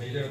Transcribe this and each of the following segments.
ಇದಿದ್ರೆ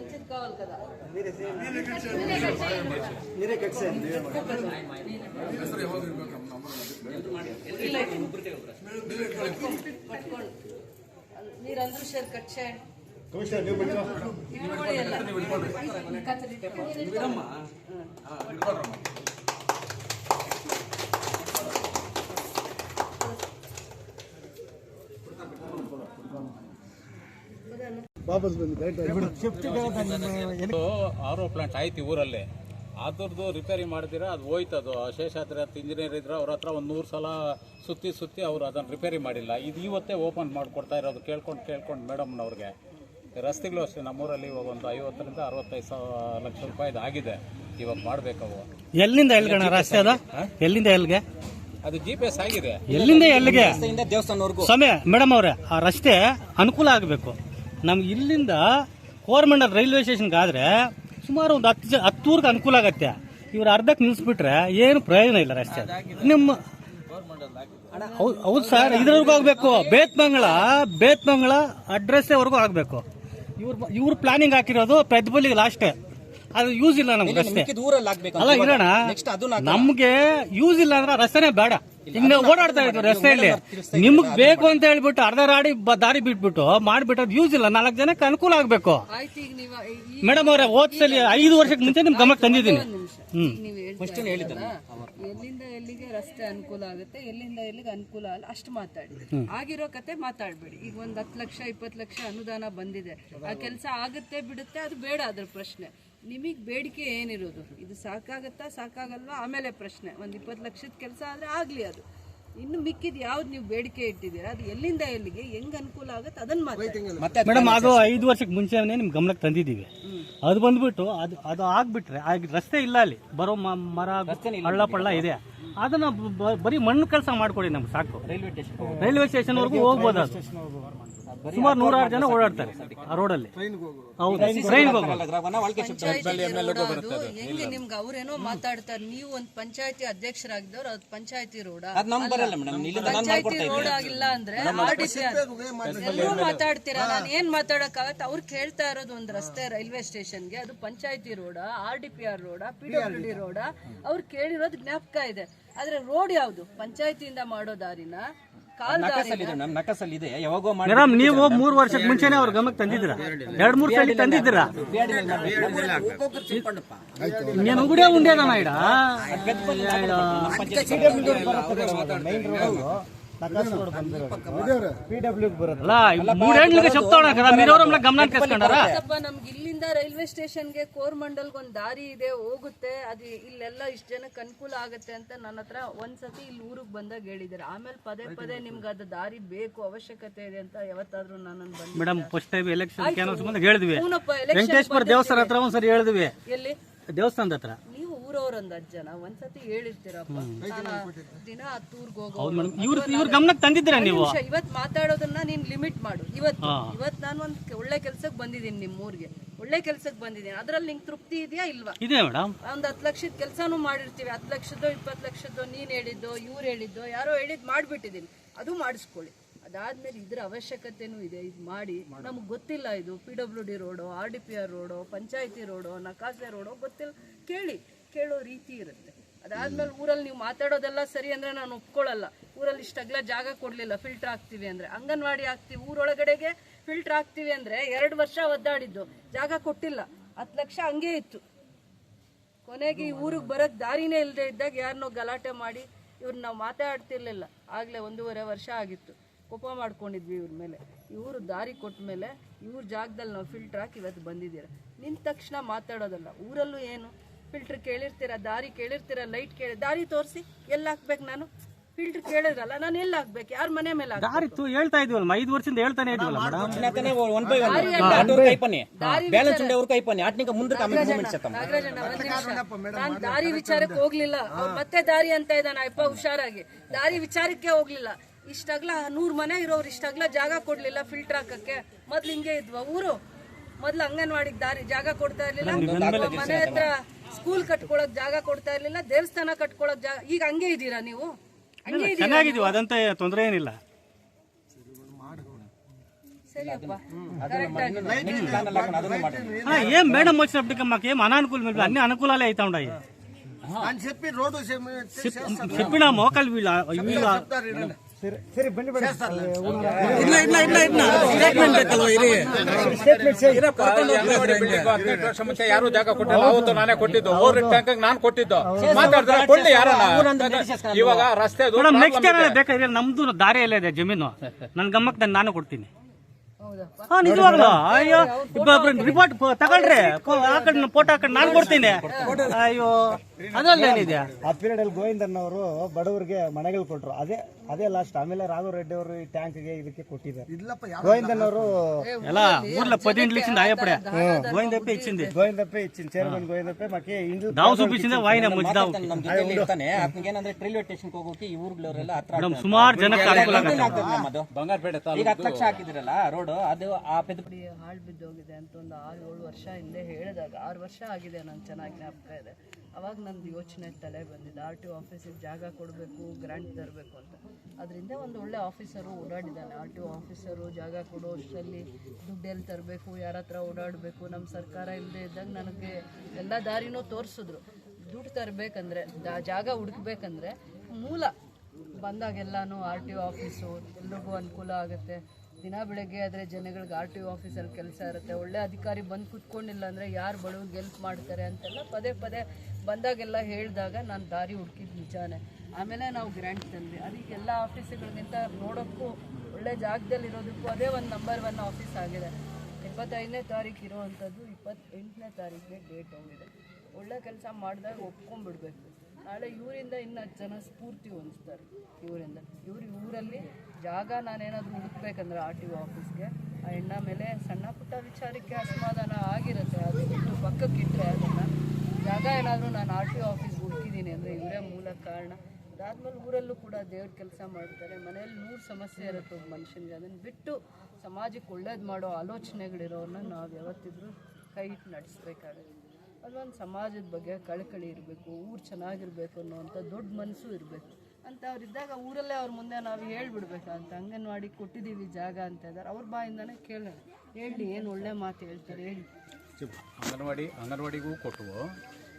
మంచిది కావాలి కదా మీరే కట్ చేయండి. ఎక్కువ పెద్దోళ్ళు. ఇలా ఇటు. పట్టుకోండి మీరందరూ షేర్ కట్ చేయండి ఇటు కూడా ఎలా? ఈ కత్తిరి ಇದು ಆರೋ ಪ್ಲಾಂಟ್ ಆಯ್ತು ಊರಲ್ಲಿ. ಅದ್ರದ್ದು ರಿಪೇರಿ ಮಾಡಿದಿರ ಅದು ಹೋಯ್ತದು ಶೇಷಾದ್ರಿ ಹತ್ರ ಇಂಜಿನಿಯರ್ ಇದ್ರು ಅವ್ರ ಹತ್ರ ಒಂದು ನೂರು ಸಲ ಸುತ್ತಿ ಸುತ್ತಿ ಅವರು ಅದನ್ನು ರಿಪೇರಿ ಮಾಡಿಲ್ಲ. ಇದು ಇವತ್ತೇ ಓಪನ್ ಮಾಡಿಕೊಡ್ತಾ ಇರೋದು ಕೇಳ್ಕೊಂಡು ಕೇಳ್ಕೊಂಡು ಮೇಡಮ್ನವ್ರಿಗೆ. ರಸ್ತೆಗಳು ಅಷ್ಟೇ ನಮ್ಮೂರಲ್ಲಿ ಇವಾಗ ಒಂದು ಐವತ್ತರಿಂದ ಅರವತ್ತೈದು ಸಾವಿರ ಲಕ್ಷ ರೂಪಾಯಿದು ಆಗಿದೆ. ಇವಾಗ ಮಾಡಬೇಕವು ಎಲ್ಲಿಂದ ಎಲ್ಗಣ ರಸ್ತೆ ಅದ? ಎಲ್ಲಿಂದ ಎಲ್ಲಿಗೆ ಅದು ಜಿ ಪಿ ಎಸ್ ಆಗಿದೆ ಎಲ್ಲಿಂದ ಎಲ್ಲಿಗೆ ಸ್ವಾಮಿ ಮೇಡಮ್ ಅವರೇ ಆ ರಸ್ತೆ ಅನುಕೂಲ ಆಗಬೇಕು. ನಮ್ಗೆ ಇಲ್ಲಿಂದ ಕೋರ್ಮಂಡಲ್ ರೈಲ್ವೆ ಸ್ಟೇಷನ್ಗೆ ಆದ್ರೆ ಸುಮಾರು ಒಂದು ಹತ್ತು ಜ- ಊರಿಗೆ ಅನುಕೂಲ ಆಗತ್ತೆ. ಇವ್ರು ಅರ್ಧಕ್ಕೆ ನಿಲ್ಲಿಸ್ಬಿಟ್ರೆ ಏನು ಪ್ರಯೋಜನ ಇಲ್ಲ ರಸ್ತೆ. ನಿಮ್ಮ ಹೌದು ಹೌದು ಸರ್, ಇದ್ರವರೆಗೂ ಆಗಬೇಕು. ಬೇತ್ಮಂಗಳ ಬೇತ್ಮಂಗಳ ಅಡ್ರೆಸ್ವರೆಗೂ ಆಗಬೇಕು. ಇವ್ರ ಇವ್ರು ಪ್ಲಾನಿಂಗ್ ಹಾಕಿರೋದು ಪೆದ್ದಬಲ್ಲಿಗೆ ಲಾಸ್ಟ್ ಅದು ಯೂಸ್ ಇಲ್ಲ ನಮ್ಗೆ ರಸ್ತೆ ಅಲ್ಲ ಇರೋಣ ನಮ್ಗೆ ಯೂಸ್ ಇಲ್ಲ ಅಂದ್ರೆ ರಸ್ತೆನೇ ಬೇಡ. ಈಗ ನಾವು ಓಡಾಡ್ತಾ ಇದ್ವಿ ರಸ್ತೆಯಲ್ಲಿ. ನಿಮ್ಗ್ ಬೇಕು ಅಂತ ಹೇಳ್ಬಿಟ್ಟು ಅರ್ಧ ರಾಡಿ ಬ- ದಾರಿ ಬಿಟ್ಬಿಟ್ಟು ಮಾಡ್ಬಿಟ್ಟು ಅದು ಯೂಸ್ ಇಲ್ಲ. ನಾಲ್ಕು ಜನಕ್ಕೆ ಅನುಕೂಲ ಆಗ್ಬೇಕು. ಆಯ್ತು ಈಗ ನೀವು ಈ ಮೇಡಮ್ ಅವ್ರೆ ಓದ್ಸಲಿ ಐದು ವರ್ಷಕ್ಕೆ ಮುಂಚೆ ನಿಮ್ ಗಮನಕ್ಕೆ ತಂದಿದ್ದೀನಿ. ಎಲ್ಲಿಂದ ಎಲ್ಲಿಗೆ ರಸ್ತೆ ಅನುಕೂಲ ಆಗುತ್ತೆ ಎಲ್ಲಿಂದ ಎಲ್ಲಿಗೆ ಅನುಕೂಲ ಅಲ್ಲ ಅಷ್ಟು ಮಾತಾಡಿ. ಆಗಿರೋ ಕತೆ ಮಾತಾಡ್ಬೇಡಿ. ಈಗ ಒಂದ್ ಹತ್ತು ಲಕ್ಷ ಇಪ್ಪತ್ತು ಲಕ್ಷ ಅನುದಾನ ಬಂದಿದೆ. ಆ ಕೆಲಸ ಆಗುತ್ತೆ ಬಿಡುತ್ತೆ ಅದು ಬೇಡ ಅದ್ರ ಪ್ರಶ್ನೆ. ನಿಮಗೆ ಬೇಡಿಕೆ ಏನಿರೋದು? ಇದು ಸಾಕಾಗತ್ತಾ ಸಾಕಾಗಲ್ವಾ? ಆಮೇಲೆ ಪ್ರಶ್ನೆ. ಒಂದು ಇಪ್ಪತ್ತು ಲಕ್ಷದ ಕೆಲಸ ಆದರೆ ಆಗಲಿ ಅದು. ಇನ್ನು ಮಿಕ್ಕಿದ ಯಾವ್ದು ನೀವು ಬೇಡಿಕೆ ಇಟ್ಟಿದ್ದೀರಾ? ಅದು ಎಲ್ಲಿಂದ ಎಲ್ಲಿಗೆ ಹೆಂಗ್ ಅನುಕೂಲ ಆಗುತ್ತೆ ಅದನ್ನ ಮಾತಾಡಿ. ಮೇಡಮ್ ಅದು ಐದು ವರ್ಷಕ್ಕೆ ಮುಂಚೆನೇ ನಿಮ್ ಗಮನಕ್ಕೆ ತಂದಿದ್ದೀವಿ. ಅದು ಬಂದ್ಬಿಟ್ಟು ಅದು ಅದು ಆಗ್ಬಿಟ್ರೆ ಆಗ ರಸ್ತೆ ಇಲ್ಲ ಅಲ್ಲಿ. ಬರೋ ಮರ ಹಳ್ಳ ಪಳ್ಳ ಇದೆ. ಅದನ್ನ ಬರೀ ಮಣ್ಣು ಕೆಲಸ ಮಾಡ್ಕೊಡಿ ನಮ್ಗೆ ಸಾಕು. ರೈಲ್ವೆ ಸ್ಟೇಷನ್ ರೈಲ್ವೆ ಸ್ಟೇಷನ್ವರೆಗೂ ಹೋಗ್ಬೋದು ಅದು. ಸುಮಾರು ನೂರಾರು ಜನ ಓಡಾಡ್ತಾರೆ ಆ ರೋಡಲ್ಲಿ. ಹೆಂಗೆ ನಿಮ್ಗೆ ಅವ್ರೇನೋ ಮಾತಾಡ್ತಾರೆ ನೀವು ಒಂದ್ ಪಂಚಾಯತಿ ಅಧ್ಯಕ್ಷರಾಗಿದ್ದವ್ರು ಅದು ಪಂಚಾಯತಿ ರೋಡ್. ಪಂಚಾಯತಿ ರೋಡ್ ಆಗಿಲ್ಲ ಅಂದ್ರೆ ಎಲ್ಲರೂ ಮಾತಾಡ್ತೀರಾ? ನಾನು ಏನ್ ಮಾತಾಡಕ್ಕಾಗತ್ತೆ? ಅವ್ರು ಕೇಳ್ತಾ ಇರೋದು ಒಂದ್ ರಸ್ತೆ ರೈಲ್ವೆ ಸ್ಟೇಷನ್ಗೆ ಅದು ಪಂಚಾಯತಿ road R D P R road P W D road. ಅವ್ರು ಕೇಳಿರೋದು ಜ್ಞಾಪಕ ಇದೆ. ಆದ್ರೆ ರೋಡ್ ಯಾವ್ದು? ಪಂಚಾಯತಿಯಿಂದ ಮಾಡೋ ದಾರಿನ? ಮೇಡಮ್ ನೀವು ಮೂರು ವರ್ಷಕ್ಕೆ ಮುಂಚೆನೆ ಅವ್ರ ಗಮನಕ್ಕೆ ತಂದಿದ್ರ ಎರಡ್ ಮೂರು ಸಲ ತಂದಿದ್ರ ನೀನು ಉಂಡೆ ಉಂಡೇದ ಇಡ ನಮ್ಗೆ ಇಲ್ಲಿಂದ ರೈಲ್ವೆ ಸ್ಟೇಷನ್ಗೆ ಕೋರ್ಮಂಡಲ್ಗೆ ಒಂದ್ ದಾರಿ ಇದೆ ಹೋಗುತ್ತೆ. ಅದು ಇಲ್ಲೆಲ್ಲ ಇಷ್ಟ ಜನಕ್ಕೆ ಅನುಕೂಲ ಆಗುತ್ತೆ ಅಂತ ನನ್ನ ಹತ್ರ ಒಂದ್ಸತಿ ಇಲ್ಲಿ ಊರಿಗೆ ಬಂದಾಗ ಹೇಳಿದ್ದಾರೆ. ಆಮೇಲೆ ಪದೇ ಪದೇ ನಿಮ್ಗೆ ಅದು ದಾರಿ ಬೇಕು ಅವಶ್ಯಕತೆ ಇದೆ ಅಂತ ಯಾವತ್ತಾದ್ರೂ ನಾನು ಮೇಡಮ್ ಫಸ್ಟ್ ಟೈಮ್ ಎಲೆಕ್ಷನ್ ಹೇಳಿದ್ವಿ. ವೆಂಕಟೇಶ್ವರ ದೇವಸ್ಥಾನ ಹತ್ರ ಒಂದ್ಸರಿ ಹೇಳಿದ್ವಿ. ಎಲ್ಲಿ? ದೇವಸ್ಥಾನದ ಹತ್ರ. ಊರವ್ರೊಂದ್ ಅರ್ಜನ ಜನ ಒಂದ್ಸತಿ ಹೇಳಿರ್ತೀರಪ್ಪ. ನಾನು ದಿನ ಗಮನಕ್ಕೆ ತಂದಿದ್ದೀರಾ ನೀವು? ನಿಮಿಷ ಇವತ್ ಮಾತಾಡೋದನ್ನ ನೀನ್ ಲಿಮಿಟ್ ಮಾಡು. ಇವತ್ತು ಇವತ್ ನಾನು ಒಂದ್ ಒಳ್ಳೆ ಕೆಲ್ಸಕ್ಕೆ ಬಂದಿದ್ದೀನಿ ನಿಮ್ ಊರ್ಗೆ ಒಳ್ಳೆ ಕೆಲ್ಸಕ್ಕೆ ಬಂದಿದ್ದೀನಿ ಅದ್ರಲ್ಲಿ ನಿಂಗ್ ತೃಪ್ತಿ ಇದೆಯಾ ಇಲ್ವಾ? ಇದೆ ಮೇಡಮ್. ಒಂದ್ ಹತ್ತು ಲಕ್ಷದ ಕೆಲಸನೂ ಮಾಡಿರ್ತೀವಿ. ಹತ್ತು ಲಕ್ಷದ್ದು ಇಪ್ಪತ್ತು ಲಕ್ಷದ್ದು ನೀನ್ ಹೇಳಿದ್ದು ಇವ್ರು ಹೇಳಿದ್ದು ಯಾರೋ ಹೇಳಿದ್ ಮಾಡ್ಬಿಟ್ಟಿದ್ದೀನಿ ಅದು ಮಾಡಿಸ್ಕೊಳ್ಳಿ. ಅದಾದ್ಮೇಲೆ ಇದ್ರ ಅವಶ್ಯಕತೆನೂ ಇದೆ. ಇದು ಮಾಡಿ. ನಮ್ಗೆ ಗೊತ್ತಿಲ್ಲ ಇದು. P W D road R D P R road ಪಂಚಾಯತಿ ರೋಡು ನಕಾಸೆ ರೋಡು ಗೊತ್ತಿಲ್ಲ. ಕೇಳಿ. ಕೇಳೋ ರೀತಿ ಇರುತ್ತೆ. ಅದಾದ್ಮೇಲೆ ಊರಲ್ಲಿ ನೀವು ಮಾತಾಡೋದೆಲ್ಲ ಸರಿ ಅಂದ್ರೆ ನಾನು ಒಪ್ಕೊಳ್ಳಲ್ಲ. ಊರಲ್ಲಿ ಇಷ್ಟಗ್ಲ ಜಾಗ ಕೊಡ್ಲಿಲ್ಲ ಫಿಲ್ಟರ್ ಹಾಕ್ತಿವಿ ಅಂದ್ರೆ. ಅಂಗನವಾಡಿ ಹಾಕ್ತಿವಿ, ಊರೊಳಗಡೆಗೆ ಫಿಲ್ಟರ್ ಹಾಕ್ತಿವಿ ಅಂದ್ರೆ ಎರಡು ವರ್ಷ ಒದ್ದಾಡಿದ್ದು. ಜಾಗ ಕೊಟ್ಟಿಲ್ಲ. ಹತ್ತು ಲಕ್ಷ ಹಂಗೆ ಇತ್ತು. ಕೊನೆಗೆ ಈ ಊರಿಗೆ ಬರೋಕ್ಕೆ ದಾರಿನೇ ಇಲ್ಲದೆ ಇದ್ದಾಗ ಯಾರನ್ನೋ ಗಲಾಟೆ ಮಾಡಿ ಇವ್ರನ್ನ ನಾವು ಮಾತಾಡ್ತಿರ್ಲಿಲ್ಲ. ಆಗ್ಲೇ ಒಂದೂವರೆ ವರ್ಷ ಆಗಿತ್ತು. ಕೋಪ ಮಾಡ್ಕೊಂಡಿದ್ವಿ ಇವ್ರ ಮೇಲೆ. ಇವರು ದಾರಿ ಕೊಟ್ಟ ಮೇಲೆ ಇವ್ರ ಜಾಗದಲ್ಲಿ ನಾವು ಫಿಲ್ಟರ್ ಹಾಕಿ ಇವತ್ತು ಬಂದಿದ್ದೀರ. ನಿಂತ ತಕ್ಷಣ ಮಾತಾಡೋದಲ್ಲ. ಊರಲ್ಲೂ ಏನು? ಫಿಲ್ಟರ್ ಕೇಳಿರ್ತೀರ ದಾರಿ ಕೇಳಿರ್ತೀರ ಲೈಟ್ ಕೇಳಿ ದಾರಿ ತೋರಿಸಿ ಎಲ್ಲಿ ಹಾಕ್ಬೇಕು ನಾನು? ಫಿಲ್ಟರ್ ಕೇಳಿದ್ರಲ್ಲ ನಾನು ಎಲ್ಲಿ ಹಾಕ್ಬೇಕು ಯಾರ ಮನೆ ಮೇಲೆ ದಾರಿ ತು- ಹೇಳ್ತಾ ಇದ್ವಲ್ಲ ಐದು ವರ್ಷದಿಂದ ಹೇಳ್ತಾನೆ ಇದೀವಲ್ಲ madam one by one balance ಉಂಡೆ ಅವ್ರ ಕೈಪನಿ ಆಟ್ನಿಕ ನಿಮಿಷ. ನಾನ್ ದಾರಿ ವಿಚಾರಕ್ಕೆ ಹೋಗ್ಲಿಲ್ಲ. ಮತ್ತೆ ದಾರಿ ಅಂತ ಇದ್ದಾನ ಅಪ್ಪ ಹುಷಾರಾಗಿ. ದಾರಿ ವಿಚಾರಕ್ಕೆ ಹೋಗ್ಲಿಲ್ಲ. ಇಷ್ಟಾಗ್ಲ ನೂರ್ ಮನೆ ಇರೋರು ಇಷ್ಟಾಗ್ಲ ಜಾಗ ಕೊಡ್ಲಿಲ್ಲ ಫಿಲ್ಟರ್ ಹಾಕಕ್ಕೆ. ಮೊದ್ಲು ಹಿಂಗೆ ಇದ್ವಾ ಊರು. ಮೊದ್ಲು ಅಂಗನವಾಡಿಗೆ ದಾರಿ ಜಾಗ ಕೊಡ್ತಾ ಇರ್ಲಿಲ್ಲ. ಮನೆ ಹತ್ರ ಸ್ಕೂಲ್ ಕಟ್ಕೊಳಕ್ ಜಾಗ ಕೊಡ್ತಾ ಇರ್ಲಿಲ್ಲ ದೇವಸ್ಥಾನ ಕಟ್ಕೊಳಕ್ ಜಾಗ ಈಗ ಹಂಗೆ ಇದೀರಾ ನೀವು ಹಂಗೆ ಇದೀರಾ ಚೆನ್ನಾಗಿದೀವಿ ಅದಂತ ತೊಂದರೆ ಏನಿಲ್ಲ ಸರಿಯಪ್ಪ ಕರೆಕ್ಟ್ ಆಗಿ ಅದನ್ನು ಮಾಡಿ అలా ఏం మేడం వచ్చినప్పటికీ మాకు ఏం అనానుకూలం లేదు. అన్ని అనుకూలాలే అవుతా ఉన్నాయి అని చెప్పి రోడ్డు చెప్పినాము ఒకళ్ళు వీళ్ళు వీళ్ళు ಹದಿನೆಂಟು ವರ್ಷ ಮುಂಚೆ ಯಾರು ಜಾಗ ಕೊಟ್ಟಿಲ್ಲ. ಅವತ್ತು ನಾನೇ ಕೊಟ್ಟಿದ್ದು. ಓವರ್ ಟ್ಯಾಂಕ್ ನಾನು ಕೊಟ್ಟಿದ್ದು. ಮಾತಾಡಿದ್ರೆ ಕೊಡ್ಲಿ ಯಾರ ಇವಾಗ ರಸ್ತೆ ನೆಕ್ಸ್ಟ್ ಬೇಕಾದ್ರೆ ನಮ್ದು ದಾರಿ ಎಲ್ಲ ಇದೆ. ಜಮೀನು. ನನ್ನ ಗಮ್ಮಕ್ಕೆ ನಾನು ನಾನು ಕೊಡ್ತೀನಿ. ಹೌದಪ್ಪ ಹಾ ನಿಜವಾಗ್ಲು. ಅಯ್ಯೋ ರಿಪೋರ್ಟ್ ತಗೊಳ್ರಿ. ಆ ಕಡೆ ಫೋಟೋ ಹಾಕೊಂಡು ನಾನು ಕೊಡ್ತೀನಿ. ಅಯ್ಯೋ. ಅದ್ರಲ್ಲಿ ಏನಿದೆ ಆ ಪೀರಿಯಡ್ ಅಲ್ಲಿ ಗೋವಿಂದನ್ ಅವರು ಬಡವರಿಗೆ ಮನೆಗಳು ಕೊಟ್ರು ಅದೇ ಅದೇ ಲಾಸ್ಟ್ ಆಮೇಲೆ ರಾಘವ ರೆಡ್ಡಿ ಅವರು ಈ ಟ್ಯಾಂಕ್ಗೆ ಇದಕ್ಕೆ ಕೊಟ್ಟಿದ್ದಾರೆ ಗೋವಿಂದನ್ ಅವರು ఎలా ఊర్లో పది ఇండ్లు ఇచ్చింది అయ్యప్పుడే గోవిందప్పే ఇచ్చింది ಗೋವಿಂದಪ್ಪೆ ಇಚ್ಚಿನ ಚೇರ್ಮನ್ ಗೋವಿಂದಪ್ಪೆ ಮಾಕೆ ಇಂದು దావు చూపించిందే వాయిన ముజ్దావు ನಮ್ಮ ಜೊತೆಲಿ ಇರ್ತಾನೆ ಆತನಿಗೆ ಏನಂದ್ರೆ ರೈಲ್ವೆ ಸ್ಟೇಷನ್ ಹೋಗೋಕೆ ಈ ಊರುಗಳವರೆಲ್ಲ ಹತ್ರ ಮೇಡಮ್ ಸುಮಾರು ಜನಕ್ಕೆ ಅನುಕೂಲ ಆಗುತ್ತೆ ಆಗ್ತದೆ ನಮ್ಮದು ಬಂಗಾರಪೇಟೆ ಈಗ ತಾಲೂಕು ಹತ್ತು ಲಕ್ಷ ಹಾಕಿದಿರಲ್ಲ ರೋಡ್ ಅದು ಆ ಪೆದ್ದ ನೋಡಿ ಹಾಳು ಬಿದ್ದೋಗಿದೆ ಅಂತ ಒಂದು ಆರು ಏಳು ವರ್ಷ ಹಿಂದೆ ಹೇಳಿದಾಗ ಆರು ವರ್ಷ ಆಗಿದೆ ನಂಗೆ ಚೆನ್ನಾಗಿ ಜ್ಞಾಪಕ ಇದೆ ಅವಾಗ ನಂದು ಯೋಚನೆ ತಲೆ ಬಂದಿದೆ. ಆರ್ ಟಿ ಒ ಆಫೀಸಿಗೆ ಜಾಗ ಕೊಡಬೇಕು ಗ್ರಾಂಟ್ ತರಬೇಕು ಅಂತ. ಅದರಿಂದ ಒಂದು ಒಳ್ಳೆ ಆಫೀಸರು ಓಡಾಡಿದ್ದಾನೆ ಆರ್ ಟಿ ಒ ಆಫೀಸರು ಜಾಗ ಕೊಡೋ ಅಷ್ಟರಲ್ಲಿ ದುಡ್ಡೆಲ್ಲಿ ತರಬೇಕು, ಯಾರ ಹತ್ರ ಓಡಾಡಬೇಕು ನಮ್ಮ ಸರ್ಕಾರ ಇಲ್ಲದೆ ಇದ್ದಾಗ ನನಗೆ ಎಲ್ಲ ದಾರಿನೂ ತೋರಿಸಿದ್ರು. ದುಡ್ಡು ತರಬೇಕಂದ್ರೆ ಜಾಗ ಹುಡುಕ್ಬೇಕಂದ್ರೆ ಮೂಲ ಬಂದಾಗೆಲ್ಲನೂ ಆರ್ ಟಿ ಒ ಆಫೀಸು, ಎಲ್ರಿಗೂ ಅನುಕೂಲ ಆಗುತ್ತೆ. ದಿನ ಬೆಳಗ್ಗೆ ಆದರೆ ಜನಗಳಿಗೆ ಆರ್ ಟಿ ಒ ಆಫೀಸಲ್ಲಿ ಕೆಲಸ ಇರುತ್ತೆ. ಒಳ್ಳೆ ಅಧಿಕಾರಿ ಬಂದು ಕುತ್ಕೊಂಡಿಲ್ಲ ಅಂದರೆ ಯಾರು ಬಡವ್ರಿಗೆ ಹೆಲ್ಪ್ ಮಾಡ್ತಾರೆ ಅಂತೆಲ್ಲ ಪದೇ ಪದೇ ಬಂದಾಗೆಲ್ಲ ಹೇಳಿದಾಗ ನಾನು ದಾರಿ ಹುಡುಕಿದ್ದು ನಿಜಾನೇ. ಆಮೇಲೆ ನಾವು ಗ್ರ್ಯಾಂಟ್ ತಂದ್ವಿ. ಅದಕ್ಕೆ ಎಲ್ಲ ಆಫೀಸುಗಳಿಗಿಂತ ನೋಡೋಕ್ಕೂ ಒಳ್ಳೆ ಜಾಗದಲ್ಲಿ ಇರೋದಕ್ಕೂ ಅದೇ ಒಂದು ನಂಬರ್ ಒನ್ ಆಫೀಸ್ ಆಗಿದೆ. ಇಪ್ಪತ್ತೈದನೇ ತಾರೀಕು ಇರೋವಂಥದ್ದು ಇಪ್ಪತ್ತೆಂಟನೇ ತಾರೀಕಿಗೆ ಡೇಟ್ ಹೋಗಿದೆ. ಒಳ್ಳೆ ಕೆಲಸ ಮಾಡಿದಾಗ ಒಪ್ಕೊಂಡ್ಬಿಡ್ಬೇಕು. ನಾಳೆ ಇವರಿಂದ ಇನ್ನು ಜನ ಸ್ಫೂರ್ತಿ ಹೊಂದ್ತಾರೆ. ಇವರಿಂದ. ಇವ್ರ ಊರಲ್ಲಿ ಜಾಗ ನಾನೇನಾದರೂ ಹುಡುಕ್ಬೇಕಂದ್ರೆ ಆರ್ ಟಿ ಒ ಆಫೀಸ್ಗೆ, ಆ ಹೆಣ್ಣ ಮೇಲೆ ಸಣ್ಣ ಪುಟ್ಟ ವಿಚಾರಕ್ಕೆ ಅಸಮಾಧಾನ ಆಗಿರುತ್ತೆ. ಅದು ಬಿಟ್ಟು ಪಕ್ಕಕ್ಕಿಟ್ಟರೆ ಅದನ್ನು. ಜಾಗ ಏನಾದರೂ ನಾನು ಆರ್ ಟಿ ಒ ಆಫೀಸ್ಗೆ ಹುಡುಕಿದ್ದೀನಿ ಅಂದರೆ ಇವರೇ ಮೂಲ ಕಾರಣ. ಅದಾದಮೇಲೆ ಊರಲ್ಲೂ ಕೂಡ ದೇವ್ರ ಕೆಲಸ ಮಾಡ್ತಾರೆ. ಮನೆಯಲ್ಲಿ ನೂರು ಸಮಸ್ಯೆ ಇರುತ್ತೆ ಒಬ್ಬ ಮನುಷ್ಯನಿಗೆ. ಅದನ್ನು ಬಿಟ್ಟು ಸಮಾಜಕ್ಕೆ ಒಳ್ಳೇದು ಮಾಡೋ ಆಲೋಚನೆಗಳಿರೋರನ್ನ ನಾವು ಯಾವತ್ತಿದ್ರೂ ಕೈ ಇಟ್ಟು ನಡೆಸ್ಬೇಕಾಗುತ್ತೆ. ಅದೊಂದು ಸಮಾಜದ ಬಗ್ಗೆ ಕಳಕಳಿ ಇರಬೇಕು ಊರು ಚೆನ್ನಾಗಿರ್ಬೇಕು ಅನ್ನೋವಂಥ ದೊಡ್ಡ ಮನಸ್ಸು ಇರಬೇಕು. ಅಂತ ಅವ್ರು ಇದ್ದಾಗ ಊರಲ್ಲೇ ಅವ್ರ ಮುಂದೆ ನಾವು ಅಂತ ಅಂಗನವಾಡಿ ಕೊಟ್ಟಿದ್ದೀವಿ ಜಾಗ ಅಂತ ಇದ್ದಾರೆ ಅವ್ರ ಬಾಯಿಂದನೇ ಕೇಳೋಣ. ಹೇಳಿ ಏನು ಒಳ್ಳೆ ಮಾತು ಹೇಳ್ತಾರೆ ಹೇಳಿ. ಅಂಗನವಾಡಿ ಅಂಗನವಾಡಿಗೂ ಕೊಟ್ಟವು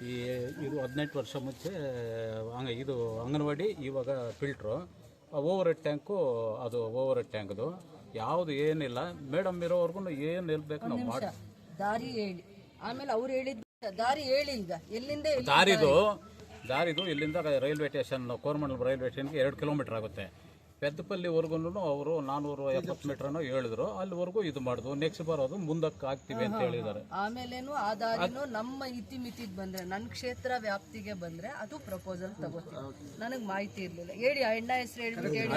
ಈ ಇದು ಹದಿನೆಂಟು ವರ್ಷ ಮುಂಚೆ ಹಂಗ ಇದು ಅಂಗನವಾಡಿ ಇವಾಗ ಫಿಲ್ಟ್ರು. ಓವರ್ ಹೆಡ್ ಟ್ಯಾಂಕು ಅದು ಓವರ್ ಹೆಡ್ ಟ್ಯಾಂಕ್ದು. ಯಾವುದು ಏನಿಲ್ಲ. ಮೇಡಮ್ ಇರೋವರೆಗೂ ಏನು ಹೇಳ್ಬೇಕು ನಾವು ಮಾಡಿ ದಾರಿ ಹೇಳಿ. ಆಮೇಲೆ ಅವ್ರು ಹೇಳಿದ ದಾರಿ ಹೇಳಿ ಈಗ. ಎಲ್ಲಿಂದ ಎಲ್ಲಿ ದಾರಿದು ದಾರಿದು ಇಲ್ಲಿಂದ ರೈಲ್ವೆ ಸ್ಟೇಷನ್ ಕೋರಮಂಡಲ ರೈಲ್ವೆ ಸ್ಟೇಷನ್ಗೆ ಎರಡು ಕಿಲೋಮೀಟರ್ ಆಗುತ್ತೆ. ಪೆದ್ದಪಲ್ಲಿವರೆಗೂ ಅವರು ನಾನ್ನೂರು ಎಪ್ಪತ್ತು ಮೀಟರ್ ಹೇಳಿದ್ರು. ಅಲ್ಲಿವರೆಗೂ ಇದು ಮಾಡಿದ್ವು ನೆಕ್ಸ್ಟ್ ಬರೋದು ಮುಂದಕ್ಕೆ ಹಾಕ್ತೀವಿ ಅಂತ ಹೇಳಿದ್ದಾರೆ. ಆಮೇಲೇನು ಆ ದಾರಿನೂ ನಮ್ಮ ಇತಿಮಿತಿಗೆ ಬಂದ್ರೆ ನನ್ನ ಕ್ಷೇತ್ರ ವ್ಯಾಪ್ತಿಗೆ ಬಂದ್ರೆ ಅದು ಪ್ರಪೋಸಲ್ ತಗೋತೀವಿ. ನನಗೆ ಮಾಹಿತಿ ಇರಲಿಲ್ಲ. ಹೇಳಿ ಅಣ್ಣ ಹೆಸರು ಹೇಳ್ಬಿಟ್ಟು ಹೇಳಿ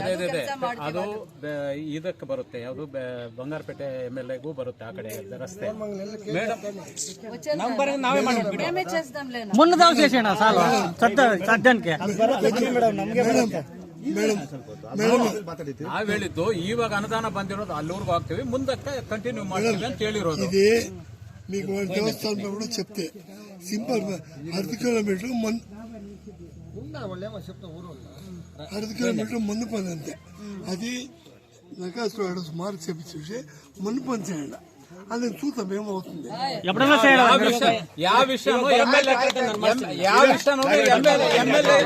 ಅದು ಇದಕ್ಕೆ ಬರುತ್ತೆ. ಯಾವುದು ಬಂಗಾರಪೇಟೆ ಎಂ ಎಲ್ ಎಗೂ ಬರುತ್ತೆ ಆ ಕಡೆ ರಸ್ತೆ. ಮೇಡಮ್ ನಾವೇ ಮಾಡಿ ಡ್ಯಾಮೇಜ್ చేద్దాంలేనా మొన్న దావు చేసేనా సాల్ సద్ద సద్దానికి ಮೇಡಮ್ ನಮಗೆ ಬರುತ್ತೆ ನಾವ್ ಹೇಳಿದ್ದು ಇವಾಗ ಅನುದಾನ ಬಂದಿರೋದು ಅಲ್ಲಿವರೆಗೂ ಹಾಕ್ತೀವಿ ಮುಂದಕ್ಕೆ ಕಂಟಿನ್ಯೂ ಮಾಡ್ತೀವಿ ಅಂತ ಹೇಳಿರೋದು ఇది మీకు మన దేవస్థానంలో కూడా చెప్తే సింపుల్ అర్ధ కిలోమీటర్ మందు అర్ధ కిలోమీటర్ మందు పని అంతే అది నకాసు సుమారు చెప్పించేసి మందు పని చేయండి అది చూద్దాం ఏమవుతుంది ఎప్పుడైనా చేయాలి ಯಾವ ವಿಷಯ ಯಾವ ವಿಷಯನೂ ಎಮ್ಎಲ್ಎ ಯಾವ ವಿಷಯನೂ ಎಮ್ಎಲ್ಎ ಎಮ್ಎಲ್ಎ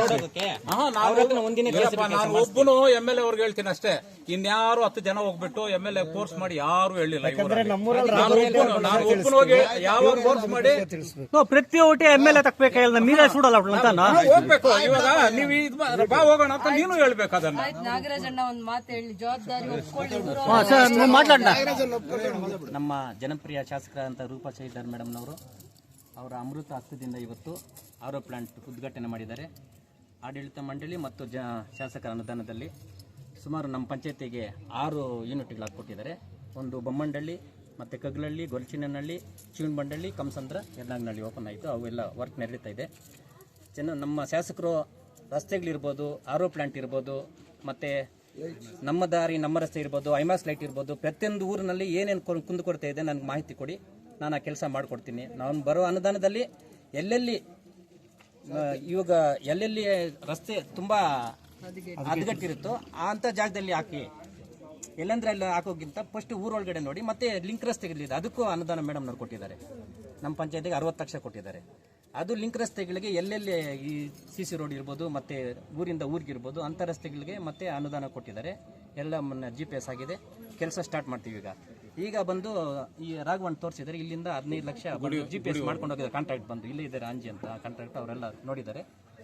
ಇಲ್ಲಪ್ಪ ನಾನು ಒಬ್ಬನು ಎಮ್ ಎಲ್ ಎ ಅವ್ರಿಗೆ ಹೇಳ್ತೀನಿ ಅಷ್ಟೇ ಇನ್ಯಾರು ಹತ್ತು ಜನ ಹೋಗ್ಬಿಟ್ಟು ಎಂ ಎಲ್ ಎ ಕೋರ್ಸ್ ಮಾಡಿ ಯಾರು ಹೇಳಿಲ್ಲ ನಾನು ಒಬ್ಬನು ಹೋಗಿ ಯಾವಾಗ ಕೋರ್ಸ್ ಮಾಡಿ ನೋ, ಪ್ರತಿ ಓಟಿ ಎಂ ಎಲ್ ಎ ತಕ್ಕಬೇಕಾಗಿಲ್ಲ ಮೀರೇ ಸುಡಲ್ಲ ಹೋಗ್ಬೇಕು. ಇವಾಗ ನೀವು ಇದ್ ಬಾ ಹೋಗೋಣ ಅಂತ ನೀನು ಹೇಳ್ಬೇಕು ಅದನ್ನ. ಆಯ್ತು ನಾಗರಾಜಣ್ಣ ಒಂದ್ ಮಾತು ಹೇಳಿ. ಜವಾಬ್ದಾರಿ ಮಾತಾಡ ನಮ್ಮ ಜನಪ್ರಿಯ ಶಾಸಕರಾದಂಥ ರೂಪಾ ಶೈಧರ್ ಮೇಡಮ್ನವರು ಅವರ ಅಮೃತ ಹಸ್ತದಿಂದ ಇವತ್ತು ಆರೋ ಪ್ಲಾಂಟ್ ಉದ್ಘಾಟನೆ ಮಾಡಿದ್ದಾರೆ. ಆಡಳಿತ ಮಂಡಳಿ ಮತ್ತು ಜ ಶಾಸಕರ ಅನುದಾನದಲ್ಲಿ ಸುಮಾರು ನಮ್ಮ ಪಂಚಾಯತಿಗೆ ಆರು ಯೂನಿಟ್ಗಳು ಹಾಕ್ಕೊಟ್ಟಿದ್ದಾರೆ ಒಂದು ಬೊಮ್ಮಂಡಳ್ಳಿ ಮತ್ತು ಕಗ್ಲಹಳ್ಳಿ ಗೊಲ್ಚಿನಹಳ್ಳಿ ಚೀವನಬಂಡಳ್ಳಿ ಕಂಸಂದ್ರ ಯರ್ನಾಗ್ನಹಳ್ಳಿ ಓಪನ್ ಆಯಿತು. ಅವೆಲ್ಲ ವರ್ಕ್ ನಡೀತಾ ಇದೆ. ಜನ ನಮ್ಮ ಶಾಸಕರು ರಸ್ತೆಗಳಿರ್ಬೋದು ಆರೋ ಪ್ಲಾಂಟ್ ಇರ್ಬೋದು, ಮತ್ತು ನಮ್ಮ ದಾರಿ, ನಮ್ಮ ರಸ್ತೆ ಇರ್ಬೋದು ಐಮಾಸ್ ಲೈಟ್ ಇರ್ಬೋದು, ಪ್ರತಿಯೊಂದು ಊರಿನಲ್ಲಿ ಏನೇನು ಕುಂದುಕೊಡ್ತಾ ಇದೆ ನನಗೆ ಮಾಹಿತಿ ಕೊಡಿ. ನಾನು ಆ ಕೆಲಸ ಮಾಡಿಕೊಡ್ತೀನಿ. ನಾನು ಬರೋ ಅನುದಾನದಲ್ಲಿ ಎಲ್ಲೆಲ್ಲಿ ಇವಾಗ ಎಲ್ಲೆಲ್ಲಿ ರಸ್ತೆ ತುಂಬ ಹದಗೆಟ್ಟಿರುತ್ತೋ ಅಂತ ಜಾಗದಲ್ಲಿ ಹಾಕಿ. ಎಲ್ಲಂದ್ರೆ ಅಲ್ಲಿ ಹಾಕೋಕ್ಕಿಂತ ಫಸ್ಟ್ ಊರೊಳಗಡೆ ನೋಡಿ ಮತ್ತೆ ಲಿಂಕ್ ರಸ್ತೆಗಳಿದೆ ಅದಕ್ಕೂ ಅನುದಾನ ಮೇಡಮ್ನವ್ರು ಕೊಟ್ಟಿದ್ದಾರೆ. ನಮ್ಮ ಪಂಚಾಯತಿಗೆ ಅರವತ್ತು ಲಕ್ಷ ಕೊಟ್ಟಿದ್ದಾರೆ. ಅದು ಲಿಂಕ್ ರಸ್ತೆಗಳಿಗೆ ಎಲ್ಲೆಲ್ಲಿ ಈ ಸಿ ಸಿ ರೋಡ್ ಇರ್ಬೋದು ಮತ್ತೆ ಊರಿಂದ ಊರಿಗಿರ್ಬೋದು ಅಂಥ ರಸ್ತೆಗಳಿಗೆ ಮತ್ತೆ ಅನುದಾನ ಕೊಟ್ಟಿದ್ದಾರೆ. ಎಲ್ಲ ಮೊನ್ನೆ ಜಿ ಪಿ ಎಸ್ ಆಗಿದೆ. ಕೆಲಸ ಸ್ಟಾರ್ಟ್ ಮಾಡ್ತೀವಿ ಈಗ. ಈಗ ಬಂದು ಈ ರಾಘವನ್ ತೋರಿಸಿದರೆ ಇಲ್ಲಿಂದ ಹದಿನೈದು ಲಕ್ಷ ಜಿ ಪಿ ಎಸ್ ಮಾಡ್ಕೊಂಡು ಹೋಗಿದ್ದಾರೆ ಕಾಂಟ್ರಾಕ್ಟ್ ಬಂದು. ಇಲ್ಲೇ ಇದ್ದಾರೆ ಅಂಜಿ ಅಂತ. ಕಾಂಟ್ರಾಕ್ಟ್ ಅವರೆಲ್ಲ ನೋಡಿದ್ದಾರೆ.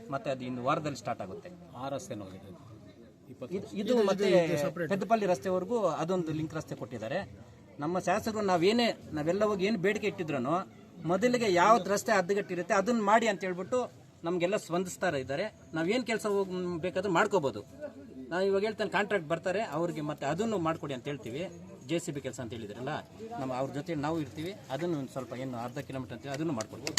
ಮತ್ತೆ ಅದು ಇನ್ನು ವಾರದಲ್ಲಿ ಸ್ಟಾರ್ಟ್ ಆಗುತ್ತೆ. ಆ ರಸ್ತೆ ನೋಡಿದೆ. ಇದು- ಇದು ಮತ್ತೆ ಪೆದ್ದಪಲ್ಲಿ ರಸ್ತೆವರೆಗೂ ಅದೊಂದು ಲಿಂಕ್ ರಸ್ತೆ ಕೊಟ್ಟಿದ್ದಾರೆ. ನಮ್ಮ ಶಾಸಕರು ನಾವೇನೇ ನಾವೆಲ್ಲ ಹೋಗಿ ಏನು ಬೇಡಿಕೆ ಇಟ್ಟಿದ್ರು ಮೊದಲಿಗೆ ಯಾವ್ದು ರಸ್ತೆ ಅದ್ದುಗಟ್ಟಿರುತ್ತೆ ಅದನ್ನ ಮಾಡಿ ಅಂತ ಹೇಳ್ಬಿಟ್ಟು ನಮಗೆಲ್ಲ ಸ್ಪಂದಿಸ್ತಾ ಇದ್ದಾರೆ. ನಾವೇನು ಕೆಲಸ ಹೋಗಿ ಬೇಕಾದ್ರೂ ಮಾಡ್ಕೋಬಹುದು ನಾವು ಇವಾಗ ಹೇಳ್ತೇನೆ ಕಾಂಟ್ರಾಕ್ಟ್ ಬರ್ತಾರೆ ಅವ್ರಿಗೆ ಮತ್ತೆ ಅದನ್ನು ಮಾಡ್ಕೊಡಿ ಅಂತ ಹೇಳ್ತೀವಿ. ಜೆ ಸಿ ಬಿ ಕೆಲಸ ಅಂತ ಹೇಳಿದ್ರಲ್ಲ ನಮ್ಮ ಅವ್ರ ಜೊತೆ ನಾವು ಇರ್ತೀವಿ. ಅದನ್ನು ಒಂದು ಸ್ವಲ್ಪ ಏನು ಅರ್ಧ ಕಿಲೋಮೀಟರ್ ಅಂತೀವಿ ಅದನ್ನು ಮಾಡ್ಕೊಡ್ತೀವಿ.